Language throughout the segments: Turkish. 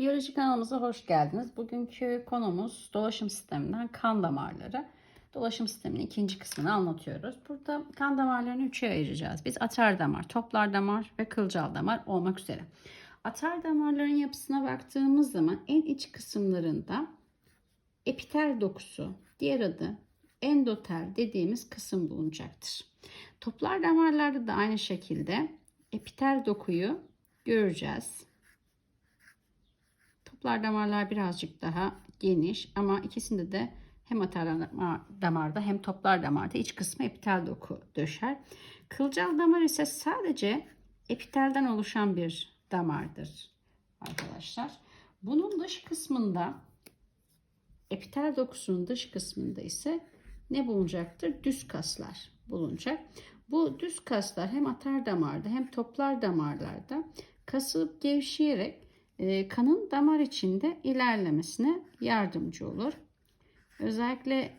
Biyoloji kanalımıza hoş geldiniz. Bugünkü konumuz dolaşım sisteminden kan damarları. Dolaşım sisteminin ikinci kısmını anlatıyoruz. Burada kan damarlarını üçe ayıracağız. Biz atar damar, toplar damar ve kılcal damar olmak üzere. Atar damarların yapısına baktığımız zaman en iç kısımlarında epitel dokusu, diğer adı endotel dediğimiz kısım bulunacaktır. Toplar damarlarda da aynı şekilde epitel dokuyu göreceğiz. Toplar damarlar birazcık daha geniş ama ikisinde de hem atar damarda hem toplar damarda iç kısmı epitel doku döşer. Kılcal damar ise sadece epitelden oluşan bir damardır arkadaşlar. Bunun dış kısmında epitel dokusunun dış kısmında ise ne bulunacaktır? Düz kaslar bulunacak. Bu düz kaslar hem atar damarda hem toplar damarlarda kasılıp gevşeyerek kanın damar içinde ilerlemesine yardımcı olur. Özellikle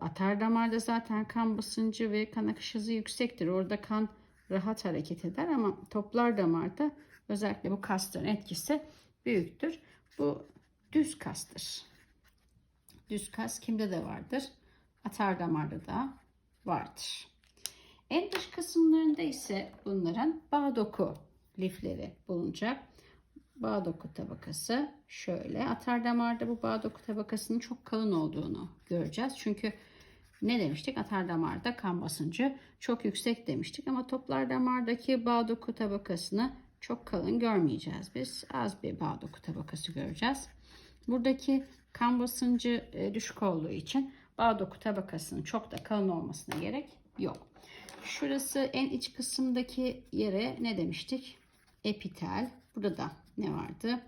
atar damarda zaten kan basıncı ve kan akış hızı yüksektir. Orada kan rahat hareket eder ama toplar damarda özellikle bu kasların etkisi büyüktür. Bu düz kastır. Düz kas kimde de vardır? Atar damarda da vardır. En dış kısımlarında ise bunların bağ doku lifleri bulunacak. Bağ doku tabakası şöyle. Atar damarda bu bağ doku tabakasının çok kalın olduğunu göreceğiz. Çünkü ne demiştik? Atar damarda kan basıncı çok yüksek demiştik. Ama toplar damardaki bağ doku tabakasını çok kalın görmeyeceğiz. Biz az bir bağ doku tabakası göreceğiz. Buradaki kan basıncı e, düşük olduğu için bağ doku tabakasının çok da kalın olmasına gerek yok. Şurası en iç kısımdaki yere ne demiştik? Epitel. Burada da ne vardı?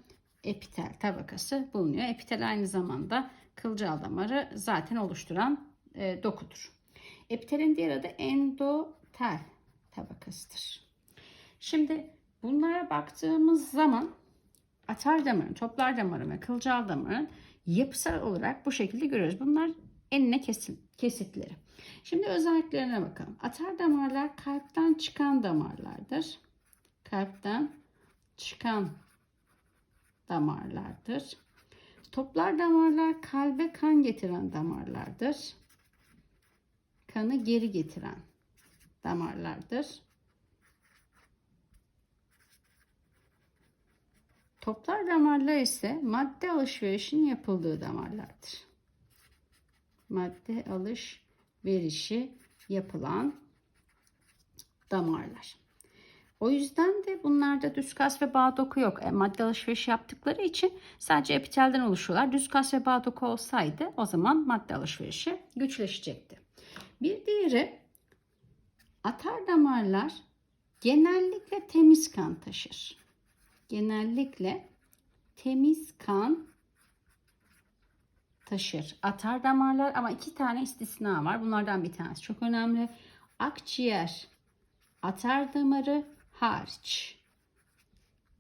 Epitel tabakası bulunuyor. Epitel aynı zamanda kılcal damarı zaten oluşturan e, dokudur. Epitelin diğer adı endotel tabakasıdır. Şimdi bunlara baktığımız zaman atar damarın, toplar damarın ve kılcal damarın yapısal olarak bu şekilde görüyoruz. Bunlar enine kesin, kesitleri. Şimdi özelliklerine bakalım. Atar damarlar kalpten çıkan damarlardır. Kalpten çıkan damarlardır. Toplar damarlar kalbe kan getiren damarlardır. Kanı geri getiren damarlardır. Toplar damarlar ise madde alışverişinin yapıldığı damarlardır. Madde alışverişi yapılan damarlar. O yüzden de bunlarda düz kas ve bağ doku yok. E, madde alışverişi yaptıkları için sadece epitelden oluşuyorlar. Düz kas ve bağ doku olsaydı o zaman madde alışverişi güçleşecekti. Bir diğeri atar damarlar genellikle temiz kan taşır. Genellikle temiz kan taşır. Atar damarlar ama iki tane istisna var. Bunlardan bir tanesi çok önemli. Akciğer atar damarı hariç.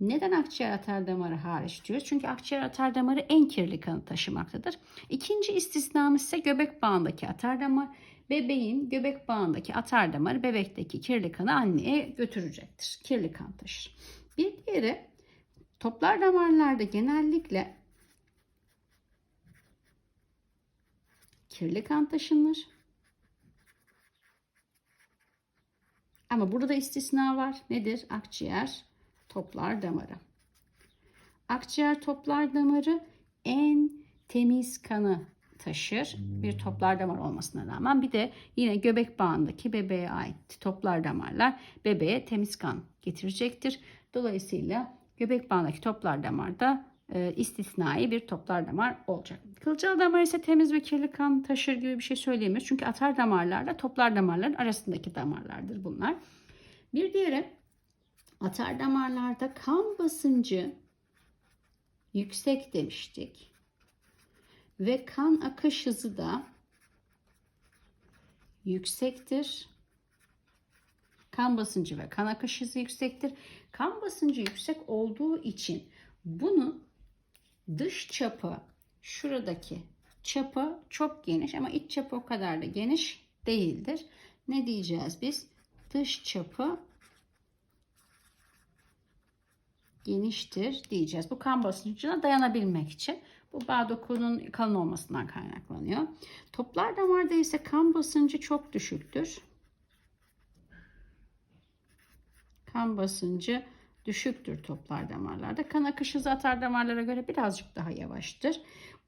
Neden akciğer atar damarı hariç diyoruz? Çünkü akciğer atar damarı en kirli kanı taşımaktadır. İkinci istisnamız ise göbek bağındaki atar damar. Bebeğin göbek bağındaki atar damarı bebekteki kirli kanı anneye götürecektir. Kirli kan taşır. Bir diğeri toplar damarlarda genellikle kirli kan taşınır. Ama burada istisna var. Nedir? Akciğer toplar damarı. Akciğer toplar damarı en temiz kanı taşır. Bir toplar damar olmasına rağmen bir de yine göbek bağındaki bebeğe ait toplar damarlar bebeğe temiz kan getirecektir. Dolayısıyla göbek bağındaki toplar damarda e, istisnai bir toplar damar olacak. Kılcal damar ise temiz ve kirli kan taşır gibi bir şey söyleyemiyoruz. Çünkü atar damarlarla toplar damarların arasındaki damarlardır bunlar. Bir diğeri atar damarlarda kan basıncı yüksek demiştik. Ve kan akış hızı da yüksektir. Kan basıncı ve kan akış hızı yüksektir. Kan basıncı yüksek olduğu için bunu dış çapı şuradaki çapı çok geniş ama iç çapı o kadar da geniş değildir. Ne diyeceğiz biz? Dış çapı geniştir diyeceğiz. Bu kan basıncına dayanabilmek için. Bu bağ dokunun kalın olmasından kaynaklanıyor. Toplar damarda ise kan basıncı çok düşüktür. Kan basıncı düşüktür toplar damarlarda. Kan akışı hızı atar damarlara göre birazcık daha yavaştır.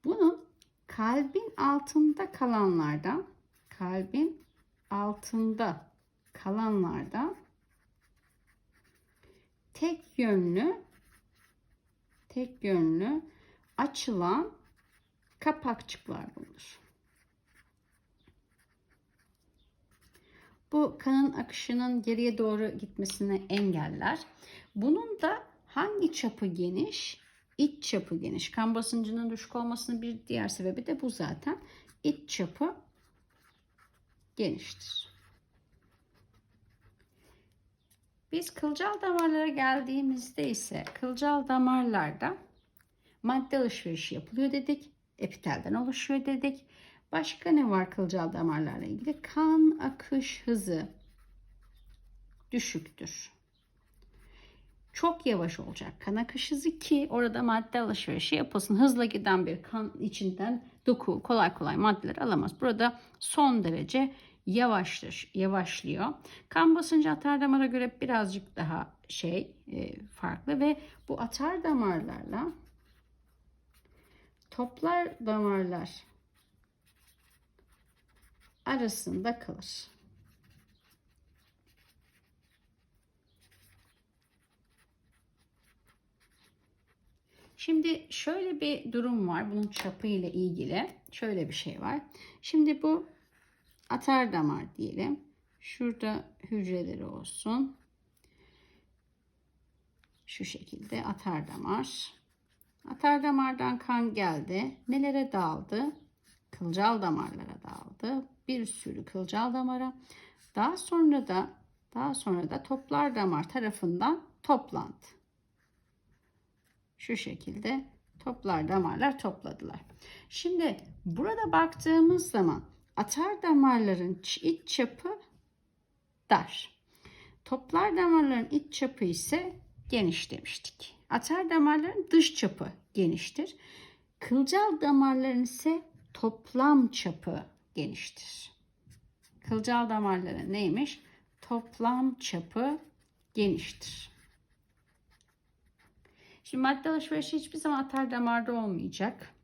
Bunun kalbin altında kalanlardan kalbin altında kalanlardan tek yönlü tek yönlü açılan kapakçıklar bulunur. Bu kanın akışının geriye doğru gitmesini engeller. Bunun da hangi çapı geniş? İç çapı geniş. Kan basıncının düşük olmasının bir diğer sebebi de bu zaten. İç çapı geniştir. Biz kılcal damarlara geldiğimizde ise kılcal damarlarda madde alışverişi yapılıyor dedik. Epitelden oluşuyor dedik. Başka ne var kılcal damarlarla ilgili? Kan akış hızı düşüktür. Çok yavaş olacak kan akış hızı ki orada madde alışverişi yapılsın. Hızla giden bir kan içinden doku kolay kolay maddeler alamaz. Burada son derece yavaşlar, yavaşlıyor. Kan basıncı atar damara göre birazcık daha şey e, farklı ve bu atar damarlarla toplar damarlar arasında kalır. Şimdi şöyle bir durum var. Bunun çapı ile ilgili. Şöyle bir şey var. Şimdi bu atar damar diyelim. Şurada hücreleri olsun. Şu şekilde atar damar. Atar damardan kan geldi. Nelere dağıldı? Kılcal damarlara dağıldı. Bir sürü kılcal damara. Daha sonra da daha sonra da toplar damar tarafından toplandı. Şu şekilde toplar damarlar topladılar. Şimdi burada baktığımız zaman atar damarların iç çapı dar. Toplar damarların iç çapı ise geniş demiştik. Atar damarların dış çapı geniştir. Kılcal damarların ise toplam çapı geniştir. Kılcal damarların neymiş? Toplam çapı geniştir. Şimdi madde alışverişi hiçbir zaman atar damarda olmayacak.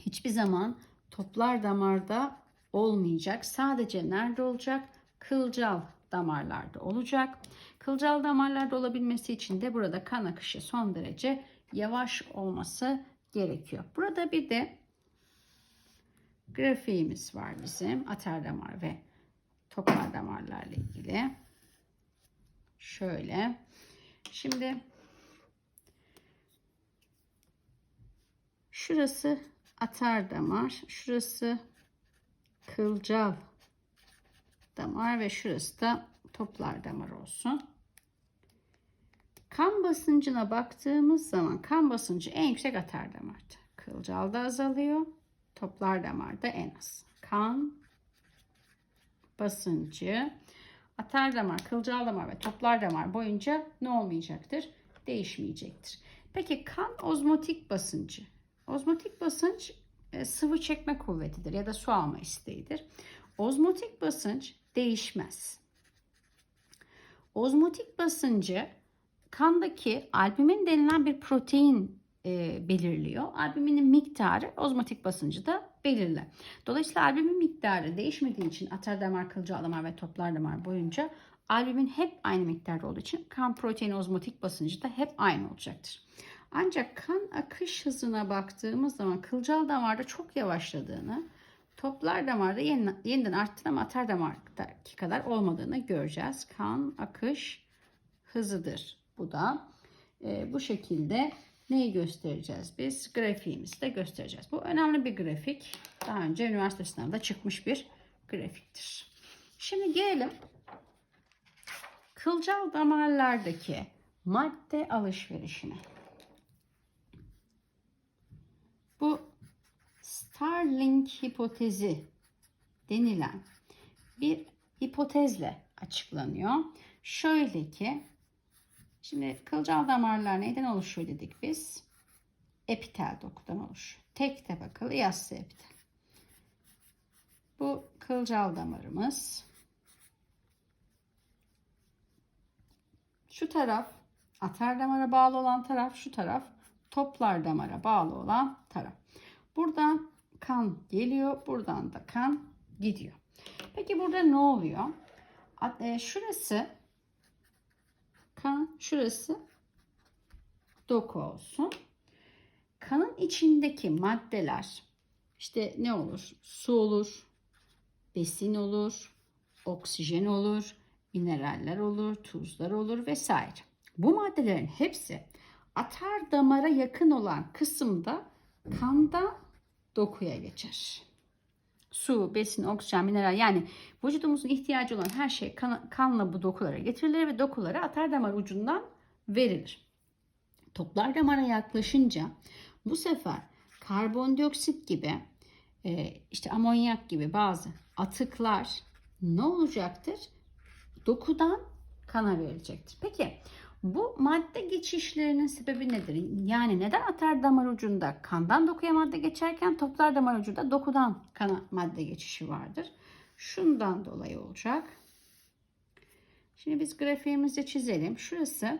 Hiçbir zaman toplar damarda olmayacak. Sadece nerede olacak? Kılcal damarlarda olacak. Kılcal damarlarda olabilmesi için de burada kan akışı son derece yavaş olması gerekiyor. Burada bir de grafiğimiz var bizim atar damar ve toplar damarlarla ilgili. Şöyle. Şimdi şurası atar damar, şurası kılcal damar ve şurası da toplar damar olsun. Kan basıncına baktığımız zaman kan basıncı en yüksek atar damarda. Kılcalda azalıyor. Toplar damarda en az. Kan basıncı atar damar, kılcal damar ve toplar damar boyunca ne olmayacaktır? Değişmeyecektir. Peki kan ozmotik basıncı. Ozmotik basınç e, sıvı çekme kuvvetidir ya da su alma isteğidir. Ozmotik basınç değişmez. Ozmotik basıncı kandaki albumin denilen bir protein e, belirliyor. Albüminin miktarı ozmotik basıncı da belirler. Dolayısıyla albümin miktarı değişmediği için atar damar, kılcal damar ve toplar damar boyunca albümin hep aynı miktarda olduğu için kan protein ozmotik basıncı da hep aynı olacaktır. Ancak kan akış hızına baktığımız zaman kılcal damarda çok yavaşladığını, toplar damarda yeniden, arttığını ama atar damardaki kadar olmadığını göreceğiz. Kan akış hızıdır bu da. E, bu şekilde neyi göstereceğiz biz? Grafiğimizi de göstereceğiz. Bu önemli bir grafik. Daha önce üniversite sınavında çıkmış bir grafiktir. Şimdi gelelim kılcal damarlardaki madde alışverişine. Bu Starling hipotezi denilen bir hipotezle açıklanıyor. Şöyle ki Şimdi kılcal damarlar neyden oluşuyor dedik biz? Epitel dokudan oluşuyor. Tek tabakalı yassı epitel. Bu kılcal damarımız. Şu taraf atar damara bağlı olan taraf, şu taraf toplar damara bağlı olan taraf. Buradan kan geliyor, buradan da kan gidiyor. Peki burada ne oluyor? E, Şurası kan, şurası doku olsun. Kanın içindeki maddeler işte ne olur? Su olur, besin olur, oksijen olur, mineraller olur, tuzlar olur vesaire. Bu maddelerin hepsi atar damara yakın olan kısımda kanda dokuya geçer. Su, besin, oksijen, mineral yani vücudumuzun ihtiyacı olan her şey kan- kanla bu dokulara getirilir ve dokulara atar damar ucundan verilir. Toplar damara yaklaşınca bu sefer karbondioksit gibi e, işte amonyak gibi bazı atıklar ne olacaktır? Dokudan kana verilecektir. Peki bu madde geçişlerinin sebebi nedir? Yani neden atar damar ucunda kandan dokuya madde geçerken toplar damar ucunda dokudan kana madde geçişi vardır? Şundan dolayı olacak. Şimdi biz grafiğimizi çizelim. Şurası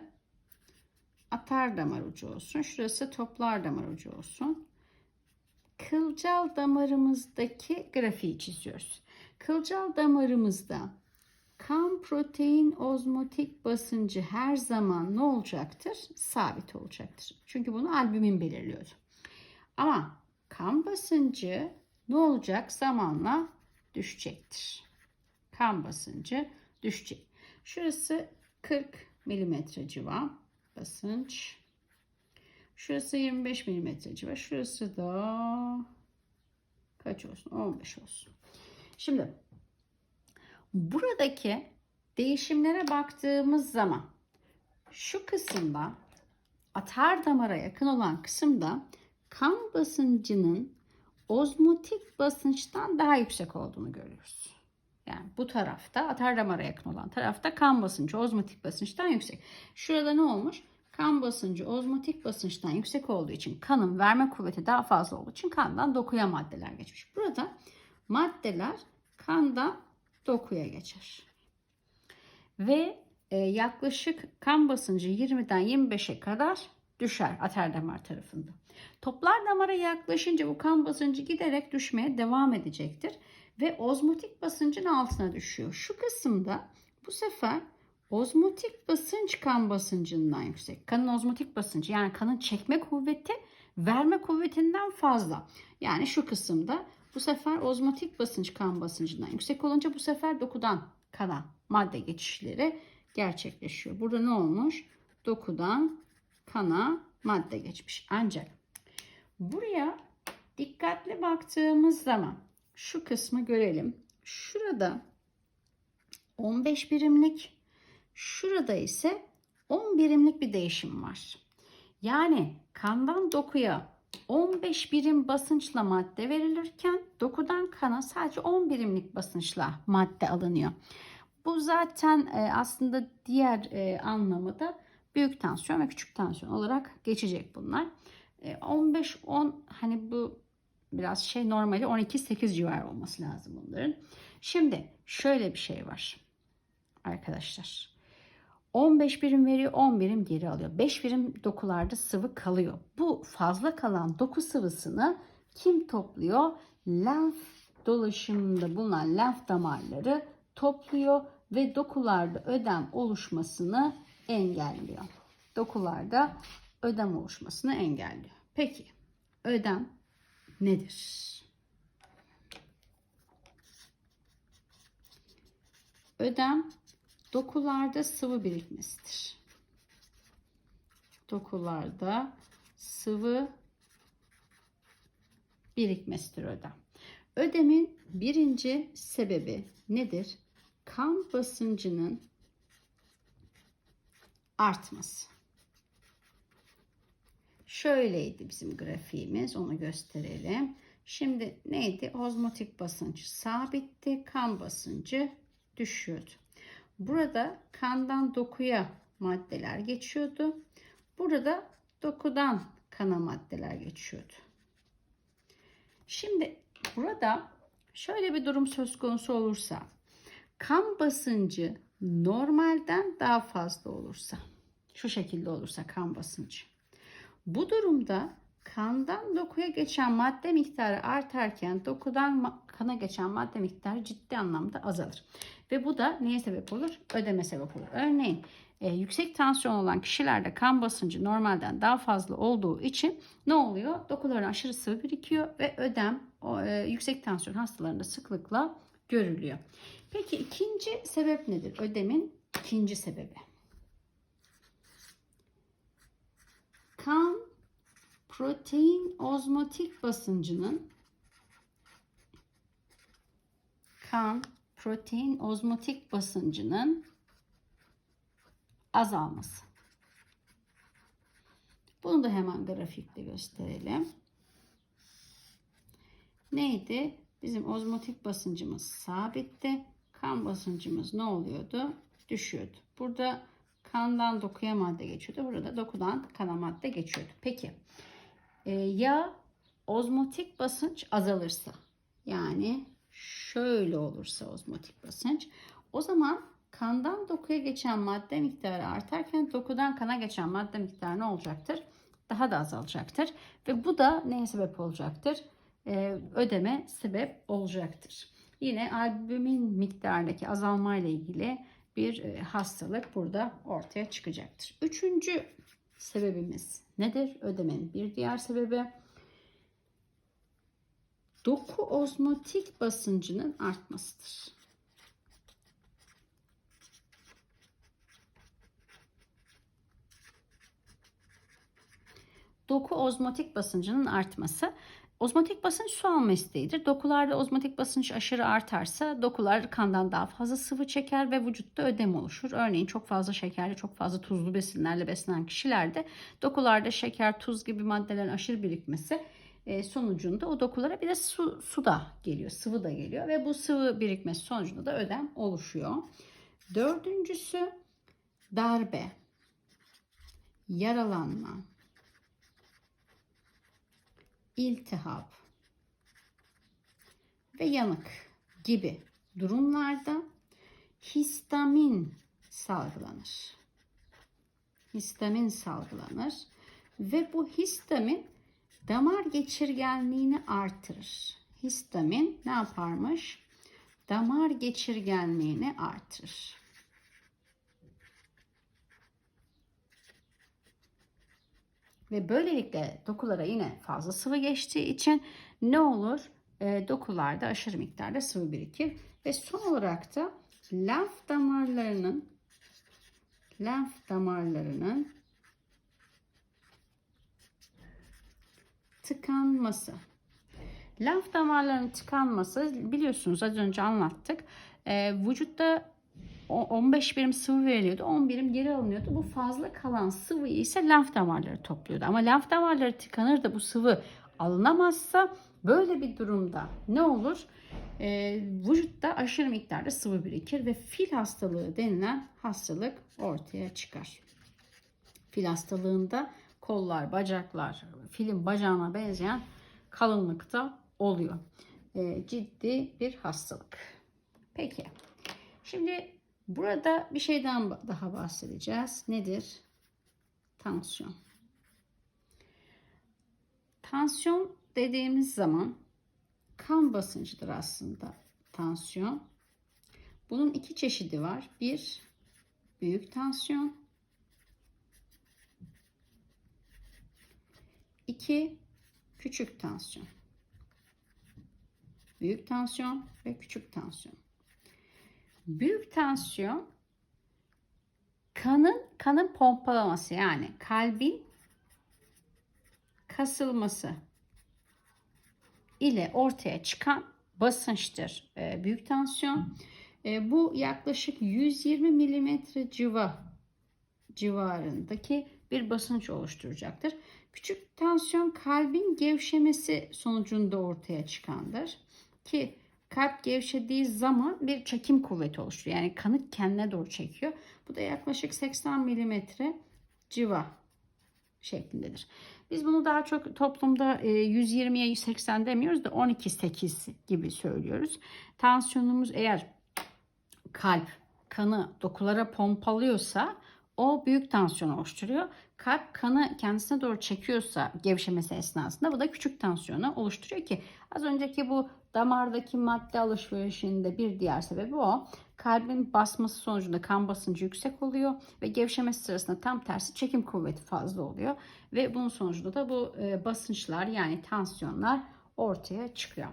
atar damar ucu olsun. Şurası toplar damar ucu olsun. Kılcal damarımızdaki grafiği çiziyoruz. Kılcal damarımızda kan protein ozmotik basıncı her zaman ne olacaktır? Sabit olacaktır. Çünkü bunu albümin belirliyordu. Ama kan basıncı ne olacak? Zamanla düşecektir. Kan basıncı düşecek. Şurası 40 milimetre civa basınç. Şurası 25 milimetre civa. Şurası da kaç olsun? 15 olsun. Şimdi buradaki değişimlere baktığımız zaman şu kısımda atar damara yakın olan kısımda kan basıncının ozmotik basınçtan daha yüksek olduğunu görüyoruz. Yani bu tarafta atar damara yakın olan tarafta kan basıncı ozmotik basınçtan yüksek. Şurada ne olmuş? Kan basıncı ozmotik basınçtan yüksek olduğu için kanın verme kuvveti daha fazla olduğu için kandan dokuya maddeler geçmiş. Burada maddeler kandan dokuya geçer. Ve e, yaklaşık kan basıncı 20'den 25'e kadar düşer atar damar tarafında. Toplar damara yaklaşınca bu kan basıncı giderek düşmeye devam edecektir ve ozmotik basıncın altına düşüyor. Şu kısımda bu sefer ozmotik basınç kan basıncından yüksek. Kanın ozmotik basıncı yani kanın çekme kuvveti verme kuvvetinden fazla. Yani şu kısımda bu sefer ozmotik basınç kan basıncından yüksek olunca bu sefer dokudan kana madde geçişleri gerçekleşiyor. Burada ne olmuş? Dokudan kana madde geçmiş. Ancak buraya dikkatli baktığımız zaman şu kısmı görelim. Şurada 15 birimlik, şurada ise 10 birimlik bir değişim var. Yani kandan dokuya 15 birim basınçla madde verilirken dokudan kana sadece 10 birimlik basınçla madde alınıyor. Bu zaten e, aslında diğer e, anlamı da büyük tansiyon ve küçük tansiyon olarak geçecek bunlar. 15-10 hani bu biraz şey normali 12-8 civarı olması lazım bunların. Şimdi şöyle bir şey var arkadaşlar. 15 birim veriyor 10 birim geri alıyor. 5 birim dokularda sıvı kalıyor. Bu fazla kalan doku sıvısını kim topluyor? Lenf dolaşımında bulunan lenf damarları topluyor ve dokularda ödem oluşmasını engelliyor. Dokularda ödem oluşmasını engelliyor. Peki ödem nedir? Ödem dokularda sıvı birikmesidir. Dokularda sıvı birikmesidir ödem. Ödemin birinci sebebi nedir? Kan basıncının artması. Şöyleydi bizim grafiğimiz. Onu gösterelim. Şimdi neydi? Ozmotik basınç sabitti. Kan basıncı düşüyordu. Burada kandan dokuya maddeler geçiyordu. Burada dokudan kana maddeler geçiyordu. Şimdi burada şöyle bir durum söz konusu olursa kan basıncı normalden daha fazla olursa şu şekilde olursa kan basıncı. Bu durumda kandan dokuya geçen madde miktarı artarken dokudan kana geçen madde miktarı ciddi anlamda azalır. Ve bu da neye sebep olur? Ödeme sebep olur. Örneğin e, yüksek tansiyon olan kişilerde kan basıncı normalden daha fazla olduğu için ne oluyor? Dokuların aşırı sıvı birikiyor ve ödem o, e, yüksek tansiyon hastalarında sıklıkla görülüyor. Peki ikinci sebep nedir? Ödemin ikinci sebebi. Kan protein ozmotik basıncının kan protein ozmotik basıncının azalması. Bunu da hemen grafikte gösterelim. Neydi? Bizim ozmotik basıncımız sabitti. Kan basıncımız ne oluyordu? Düşüyordu. Burada kandan dokuya madde geçiyordu. Burada dokudan kana madde geçiyordu. Peki e, ya ozmotik basınç azalırsa yani şöyle olursa ozmotik basınç o zaman kandan dokuya geçen madde miktarı artarken dokudan kana geçen madde miktarı ne olacaktır? Daha da azalacaktır. Ve bu da neye sebep olacaktır? Ee, ödeme sebep olacaktır. Yine albümin miktarındaki azalma ile ilgili bir e, hastalık burada ortaya çıkacaktır. Üçüncü sebebimiz nedir? Ödemenin bir diğer sebebi doku ozmotik basıncının artmasıdır. Doku ozmotik basıncının artması. Ozmotik basınç su alma isteğidir. Dokularda ozmotik basınç aşırı artarsa dokular kandan daha fazla sıvı çeker ve vücutta ödem oluşur. Örneğin çok fazla şekerli, çok fazla tuzlu besinlerle beslenen kişilerde dokularda şeker, tuz gibi maddelerin aşırı birikmesi e, sonucunda o dokulara bir de su, su da geliyor, sıvı da geliyor ve bu sıvı birikmesi sonucunda da ödem oluşuyor. Dördüncüsü darbe, yaralanma, iltihap ve yanık gibi durumlarda histamin salgılanır. Histamin salgılanır ve bu histamin damar geçirgenliğini artırır. Histamin ne yaparmış? Damar geçirgenliğini artırır. Ve böylelikle dokulara yine fazla sıvı geçtiği için ne olur? E, dokularda aşırı miktarda sıvı birikir. Ve son olarak da lenf damarlarının lenf damarlarının tıkanması. Lenf damarlarının tıkanması biliyorsunuz az önce anlattık. E, vücutta 15 birim sıvı veriliyordu. 10 birim geri alınıyordu. Bu fazla kalan sıvıyı ise lenf damarları topluyordu. Ama lenf damarları tıkanır da bu sıvı alınamazsa böyle bir durumda ne olur? Ee, vücutta aşırı miktarda sıvı birikir ve fil hastalığı denilen hastalık ortaya çıkar. Fil hastalığında kollar, bacaklar, filin bacağına benzeyen kalınlıkta oluyor. Ee, ciddi bir hastalık. Peki. Şimdi Burada bir şeyden daha bahsedeceğiz. Nedir? Tansiyon. Tansiyon dediğimiz zaman kan basıncıdır aslında tansiyon. Bunun iki çeşidi var. Bir büyük tansiyon. İki küçük tansiyon. Büyük tansiyon ve küçük tansiyon. Büyük tansiyon kanın kanın pompalaması yani kalbin kasılması ile ortaya çıkan basınçtır. E, büyük tansiyon e, bu yaklaşık 120 milimetre civa civarındaki bir basınç oluşturacaktır. Küçük tansiyon kalbin gevşemesi sonucunda ortaya çıkandır ki kalp gevşediği zaman bir çekim kuvveti oluşturuyor. Yani kanı kendine doğru çekiyor. Bu da yaklaşık 80 milimetre civa şeklindedir. Biz bunu daha çok toplumda e, 120'ye 180 demiyoruz da 12-8 gibi söylüyoruz. Tansiyonumuz eğer kalp kanı dokulara pompalıyorsa o büyük tansiyon oluşturuyor. Kalp kanı kendisine doğru çekiyorsa gevşemesi esnasında bu da küçük tansiyonu oluşturuyor ki az önceki bu damardaki madde alışverişinde bir diğer sebebi o. Kalbin basması sonucunda kan basıncı yüksek oluyor ve gevşemesi sırasında tam tersi çekim kuvveti fazla oluyor ve bunun sonucunda da bu e, basınçlar yani tansiyonlar ortaya çıkıyor.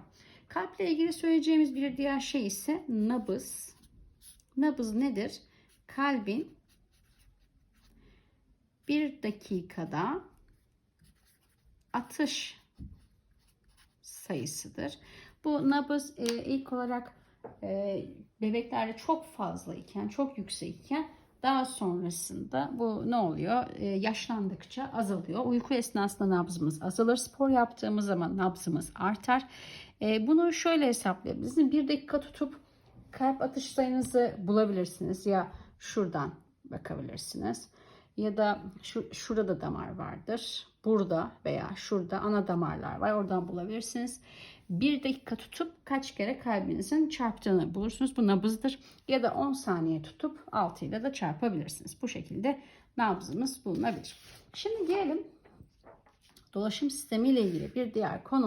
Kalple ilgili söyleyeceğimiz bir diğer şey ise nabız. Nabız nedir? Kalbin bir dakikada atış sayısıdır. Bu nabız e, ilk olarak e, bebeklerde çok fazla iken, çok yüksek iken daha sonrasında bu ne oluyor? E, yaşlandıkça azalıyor. Uyku esnasında nabzımız azalır. Spor yaptığımız zaman nabzımız artar. E, bunu şöyle hesaplayabiliriz. Bir dakika tutup kalp atış sayınızı bulabilirsiniz. Ya şuradan bakabilirsiniz. Ya da şu, şurada da damar vardır. Burada veya şurada ana damarlar var. Oradan bulabilirsiniz. Bir dakika tutup kaç kere kalbinizin çarptığını bulursunuz. Bu nabızdır. Ya da 10 saniye tutup 6 ile de çarpabilirsiniz. Bu şekilde nabzımız bulunabilir. Şimdi gelelim dolaşım sistemi ile ilgili bir diğer konu.